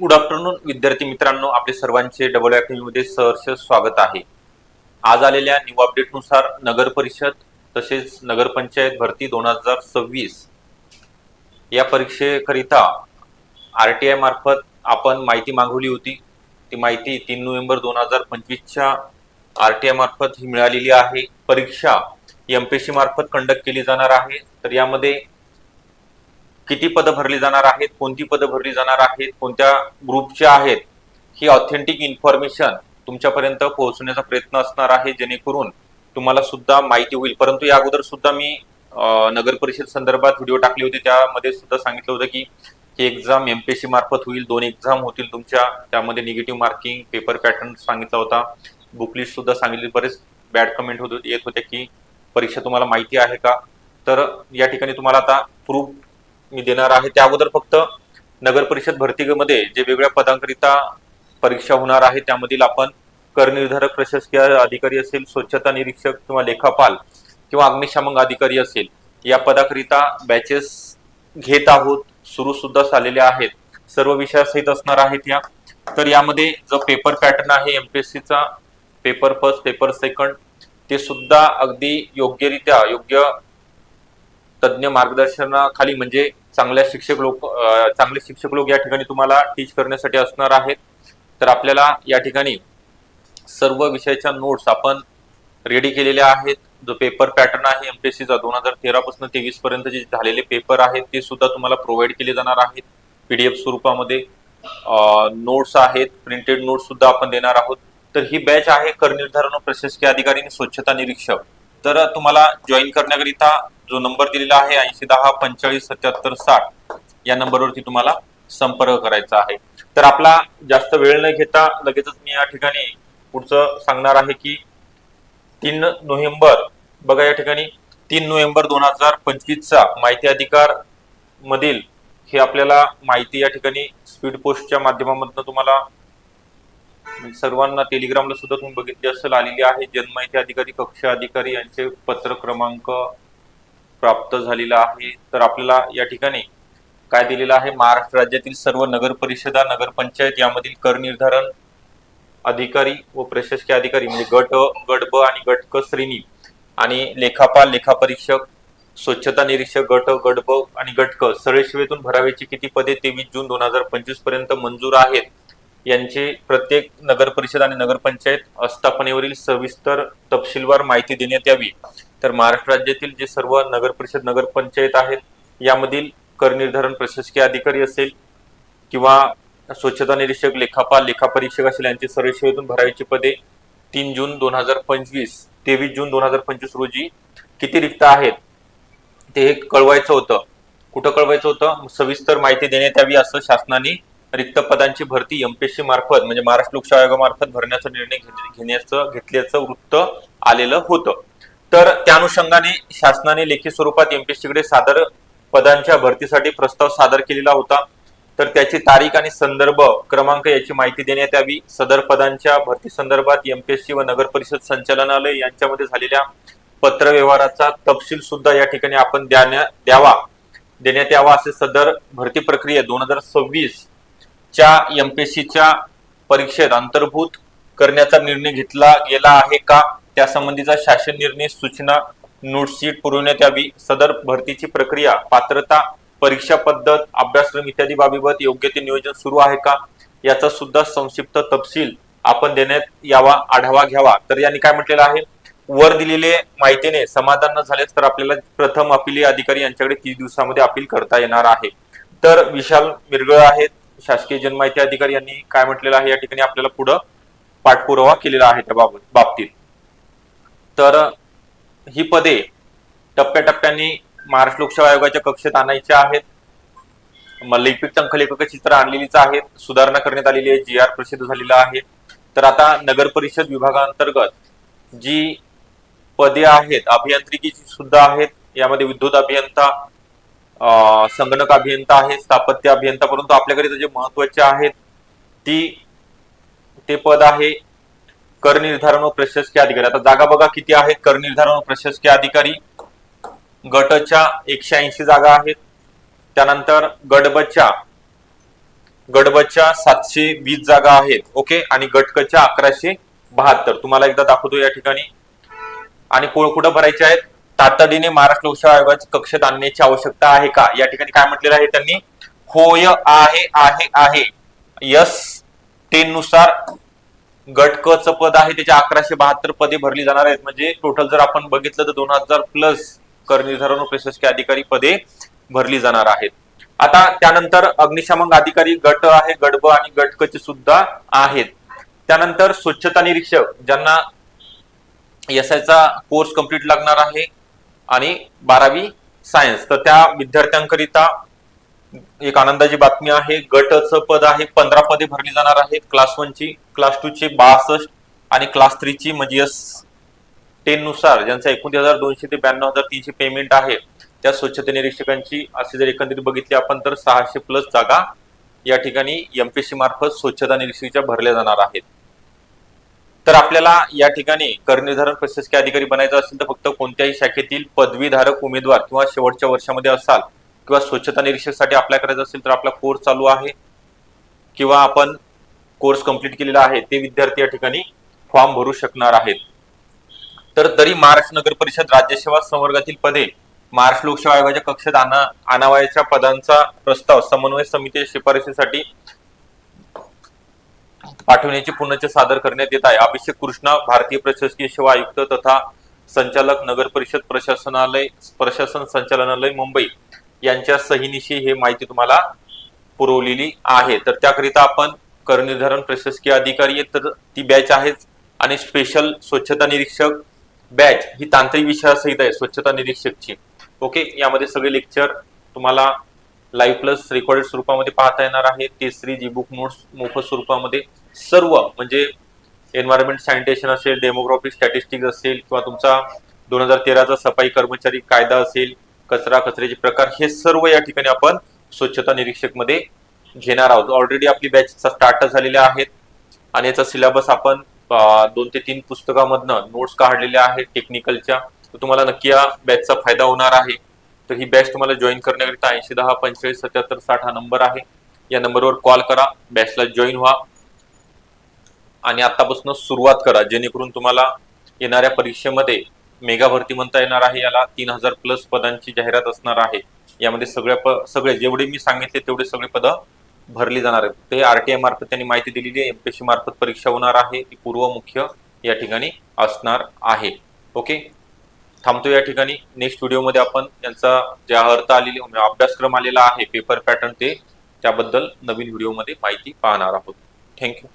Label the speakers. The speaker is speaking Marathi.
Speaker 1: गुड आफ्टरनून विद्यार्थी मित्रांनो. आपले सर्वांचे डबलमध्ये सहर्ष स्वागत आहे. आज आलेल्या न्यू अपडेटनुसार नगर परिषद तसेच नगरपंचायत भरती दोन हजार सव्वीस या परीक्षेकरिता आर टी आय मार्फत आपण माहिती मागवली होती. ती माहिती तीन नोव्हेंबर दोन हजार पंचवीसच्या आर टी आय मार्फत ही मिळालेली आहे. परीक्षा एम पी सी मार्फत कंडक्ट केली जाणार आहे. तर यामध्ये किती पदं भरली जाणार आहेत कोणती पदं भरली जाणार आहेत कोणत्या ग्रुपच्या आहेत ही ऑथेंटिक इन्फॉर्मेशन तुमच्यापर्यंत पोहोचण्याचा प्रयत्न असणार आहे जेणेकरून तुम्हाला सुद्धा माहिती होईल. परंतु या अगोदर सुद्धा मी नगर परिषद संदर्भात व्हिडिओ टाकले होते. त्यामध्ये सुद्धा सांगितलं होतं की ही एक्झाम एमपीएससी मार्फत होईल दोन एक्झाम होतील तुमच्या. त्यामध्ये निगेटिव्ह मार्किंग पेपर पॅटर्न सांगितला होता. बुकलिस्ट सुद्धा सांगितली. बरेच बॅड कमेंट होत येत होते की परीक्षा तुम्हाला माहिती आहे का? तर या ठिकाणी तुम्हाला आता प्रूफ मी देणार आहे. त्या अगोदर फक्त नगर परिषद भरतीमध्ये जे वेगवेगळ्या पदांकरिता परीक्षा होणार आहे त्यामधील आपण करनिर्धारक प्रशासकीय अधिकारी असेल स्वच्छता निरीक्षक किंवा लेखापाल किंवा अग्निशामक अधिकारी असेल या पदाकरिता बॅचेस घेत आहोत. सुरू सुद्धा झालेल्या आहेत. सर्व विषयासहित असणार आहेत या. तर यामध्ये जो पेपर पॅटर्न आहे एमपीएससीचा पेपर फर्स्ट पेपर सेकंड ते सुद्धा अगदी योग्यरित्या योग्य तज्ज्ञ मार्गदर्शनाखाली म्हणजे चांगल्या शिक्षक लोक चांगले शिक्षक लोक या ठिकाणी तुम्हाला टीच करण्यासाठी असणार आहेत. तर आपल्याला या ठिकाणी सर्व विषयाच्या नोट्स आपण रेडी केलेल्या आहेत. जो पेपर पॅटर्न आहे एमपीएससीचा दोन हजार तेरा पासून तेवीस पर्यंत जे झालेले पेपर आहेत ते सुद्धा तुम्हाला प्रोव्हाइड केले जाणार आहेत. पीडीएफ स्वरूपामध्ये नोट्स आहेत प्रिंटेड नोट्स सुद्धा आपण देणार आहोत. तर ही बॅच आहे करनिर्धारण व प्रशासकीय अधिकारी आणि स्वच्छता निरीक्षक. तर तुम्हाला जॉईन करण्याकरिता जो नंबर दिलेला आहे ऐंशी दहा पंचेचाळीस सत्याहत्तर साठ या नंबरवरती तुम्हाला संपर्क करायचा आहे. तर आपला जास्त वेळ न घेता लगेचच मी या ठिकाणी पुढचं सांगणार आहे की तीन नोव्हेंबर बघा या ठिकाणी तीन नोव्हेंबर दोन हजार पंचवीसचा माहिती अधिकार मधील हे आपल्याला माहिती या ठिकाणी स्पीड पोस्टच्या माध्यमामधून तुम्हाला सर्वांना टेलिग्रामला सुद्धा तुम्ही बघितली असेल आलेली आहे. जनमाहिती अधिकारी कक्ष अधिकारी यांचे पत्र क्रमांक प्राप्त झालेला आहे. तर आपल्याला या ठिकाणी काय दिलेलं आहे? महाराष्ट्र राज्यातील सर्व नगर परिषदा नगरपंचायत यामधील कर निर्धारण अधिकारी व प्रशासकीय अधिकारी म्हणजे गट गट ब आणि गट क श्रेणी आणि लेखापाल लेखापरीक्षक स्वच्छता निरीक्षक गट गट ब आणि गट क सरळ सेवेतून भरावेची किती पदे तेवीस जून दोन हजार पंचवीसपर्यंत मंजूर आहेत? यांचे प्रत्येक नगर परिषद आणि नगरपंचायत आस्थापनेवरील सविस्तर तपशीलवार माहिती देण्यात यावी. तर महाराष्ट्र राज्यातील जे सर्व नगर परिषद नगरपंचायत आहेत यामधील कर निर्धारण प्रशासकीय अधिकारी असेल किंवा स्वच्छता निरीक्षक लेखापाल लेखापरीक्षक असेल यांची सरळ भरायची पदे तीन जून दोन हजार पंचवीस तेवीस जून दोन हजार पंचवीस रोजी किती रिक्त आहेत ते हे कळवायचं होतं. कुठं कळवायचं होतं? सविस्तर माहिती देण्यात यावी असं शासनाने रिक्त पदांची भरती एमपीएससी मार्फत म्हणजे महाराष्ट्र लोकसेवा आयोगामार्फत भरण्याचा निर्णय घेण्याचं घेतल्याचं वृत्त आलेलं होतं. तर त्या अनुषंगाने शासनाने लेखी स्वरूपात एमपीएससी कडे सादर पदांच्या भरतीसाठी प्रस्ताव सादर केलेला होता. तर त्याची तारीख आणि संदर्भ क्रमांक याची माहिती देण्यात यावी. सदर पदांच्या भरती संदर्भात एमपीएससी व नगर परिषद संचालनालय यांच्यामध्ये झालेल्या पत्र व्यवहाराचा तपशील सुद्धा या ठिकाणी आपण द्यावा देण्यात यावा असे सदर भरती प्रक्रिया दोन हजार सव्वीस च्या एमपीएससीच्या परीक्षेत अंतर्भूत करण्याचा निर्णय घेतला गेला आहे का? त्यासंबंधीचा शासन निर्णय सूचना नोटशीट पुरवण्यात यावी. सदर भरतीची प्रक्रिया पात्रता परीक्षा पद्धत अभ्यासक्रम इत्यादी बाबीबाबत योग्य ते नियोजन सुरू आहे का? याचा सुद्धा संक्षिप्त तपशील आपण देण्यात यावा आढावा घ्यावा. तर यांनी काय म्हटलेलं आहे? वर दिलेले माहितीने समाधान न झाल्यास तर आपल्याला प्रथम अपिली अधिकारी यांच्याकडे तीस दिवसामध्ये अपील करता येणार आहे. तर विशाल मिरगळ आहेत. शासकीय जनमाहिती अधिकारी यांनी काय म्हटलेलं आहे या ठिकाणी आपल्याला पुढं पाठपुरावा केलेला आहे त्या बाबत बाबतीत. तर ही पदे टप्प्याटप्प्याने महाराष्ट्र लोकसेवा आयोगाच्या कक्षेत आणायची आहेत. लिपिक टंकलेखक चित्र आणलेलीच आहेत. सुधारणा करण्यात आलेली आहे. जी आर प्रसिद्ध झालेला आहे. तर आता नगर परिषद विभागांतर्गत जी पदे आहेत अभियांत्रिकीची सुद्धा आहेत. यामध्ये विद्युत अभियंता संगणक अभियंता आहे स्थापत्य अभियंता परंतु आपल्याकडे जे महत्त्वाचे आहेत ती ते पद आहे कर निर्धारण व प्रशासकीय अधिकारी. आता जागा बघा किती आहेत कर निर्धारण व प्रशासकीय अधिकारी गटच्या एकशे ऐंशी जागा आहेत. त्यानंतर गडबच्या गडबच्या सातशे वीस जागा आहेत. ओके? आणि गटकच्या अकराशे बहात्तर. तुम्हाला एकदा दाखवतो या ठिकाणी. आणि कोण कुठं भरायचे आहेत? तातडीने महाराष्ट्र लोकसेवा आयोगाच्या कक्षेत आणण्याची आवश्यकता आहे का? या ठिकाणी काय म्हटलेलं आहे त्यांनी? होय आहे आहे आहे. यस टेन नुसार गट च पद आहे त्याच्या अकराशे बहात्तर पदे भरली जाणार आहेत. म्हणजे टोटल जर आपण बघितलं तर दोन हजार प्लस कर निर्धारण प्रशासकीय अधिकारी पदे भरली जाणार आहेत. आता त्यानंतर अग्निशामक अधिकारी गट आहे गट ब आणि गट क चे सुद्धा आहेत. त्यानंतर स्वच्छता निरीक्षक ज्यांना एस आयचा कोर्स कंप्लीट लागणार आहे. आणि बारावी सायन्स. तर त्या विद्यार्थ्यांकरिता एक आनंदाची बातमी आहे. गटचं पद आहे पंधरा पदे भरली जाणार आहेत. क्लास वनची क्लास टू ची बासष्ट आणि क्लास थ्रीची म्हणजे एस टेन नुसार ज्यांचा एकोणतीस हजार दोनशे ते ब्याण्णव हजार तीनशे पेमेंट आहे त्या स्वच्छता निरीक्षकांची असे जर एकंदरीत बघितली आपण तर सहाशे प्लस जागा या ठिकाणी एमपीएससी मार्फत स्वच्छता निरीक्षकच्या भरल्या जाणार आहेत. तर आपल्याला या ठिकाणी कर निर्धारण प्रशासकीय अधिकारी बनायचं असेल तर फक्त कोणत्याही शाखेतील पदवीधारक उमेदवार किंवा शेवटच्या वर्षामध्ये असाल किंवा स्वच्छता निरीक्षकसाठी अप्लाय करायचं असेल तर आपला कोर्स चालू आहे किंवा आपण कोर्स कंप्लीट केलेला आहे ते विद्यार्थी या ठिकाणी फॉर्म भरू शकणार आहेत. तर तरी महाराष्ट्र नगर परिषद राज्यसेवा संवर्गातील पदे महाराष्ट्र लोकसेवा आयोगाच्या कक्षेत आणा आणावयाच्या पदांचा प्रस्ताव समन्वय समिती शिफारसीसाठी पाठवण्याची पुनश्च सादर करण्यात येत आहे. अभिषेक कृष्णा भारतीय प्रशासकीय सेवा आयुक्त तथा संचालक नगर परिषद प्रशासनालय प्रशासन संचालनालय मुंबई यांच्या सहीनिशी हे माहिती तुम्हाला पुरवलेली आहे. तर त्याकरिता आपण करनिर्धारण प्रशासकीय अधिकारी आहेत तर ती बॅच आहेच. आणि स्पेशल स्वच्छता निरीक्षक बॅच ही तांत्रिक विषयासहित आहे स्वच्छता निरीक्षकची. ओके यामध्ये सगळे लेक्चर तुम्हाला लाईव्ह प्लस रेकॉर्डेड स्वरूपामध्ये पाहता येणार आहे. तिसरी जी बुक नोट्स मोफत स्वरूपामध्ये सर्व म्हणजे एन्व्हायरमेंट सॅनिटेशन असेल डेमोग्राफिक स्टॅटिस्टिक्स असेल किंवा तुमचा दोन हजार तेराचा सफाई कर्मचारी कायदा असेल कचरा कचऱ्याचे प्रकार हे सर्व या ठिकाणी आपण स्वच्छता निरीक्षकमध्ये घेणार आहोत. ऑलरेडी आपली बॅच स्टार्ट झालेल्या आहेत आणि याचा सिलेबस आपण दोन ते तीन पुस्तकामधनं नोट्स काढलेल्या आहेत टेक्निकलच्या तर तुम्हाला नक्की या बॅचचा फायदा होणार आहे. तर ही बॅच तुम्हाला जॉईन करण्याकरिता ऐंशी दहा पंचेचाळीस सत्याहत्तर साठ हा नंबर आहे. या नंबरवर कॉल करा बॅचला जॉईन व्हा. आणि आतापासून सुरुवात करा जेणेकरून तुम्हाला येणाऱ्या परीक्षेमध्ये मेगा भरती म्हणता येणार आहे. याला तीन हजार प्लस पदांची जाहिरात असणार आहे. यामध्ये सगळ्या प सगळे जेवढे मी सांगितले तेवढे सगळे पदं भरली जाणार आहेत. ते आरटीआय मार्फत त्यांनी माहिती दिलेली आहे. एमपीएससी मार्फत परीक्षा होणार आहे. ती पूर्व मुख्य या ठिकाणी असणार आहे. ओके थांबतो या ठिकाणी. नेक्स्ट व्हिडिओमध्ये आपण यांचा ज्या अर्थ आलेली म्हणजे अभ्यासक्रम आलेला आहे पेपर पॅटर्न ते त्याबद्दल नवीन व्हिडिओमध्ये माहिती पाहणार आहोत. थँक्यू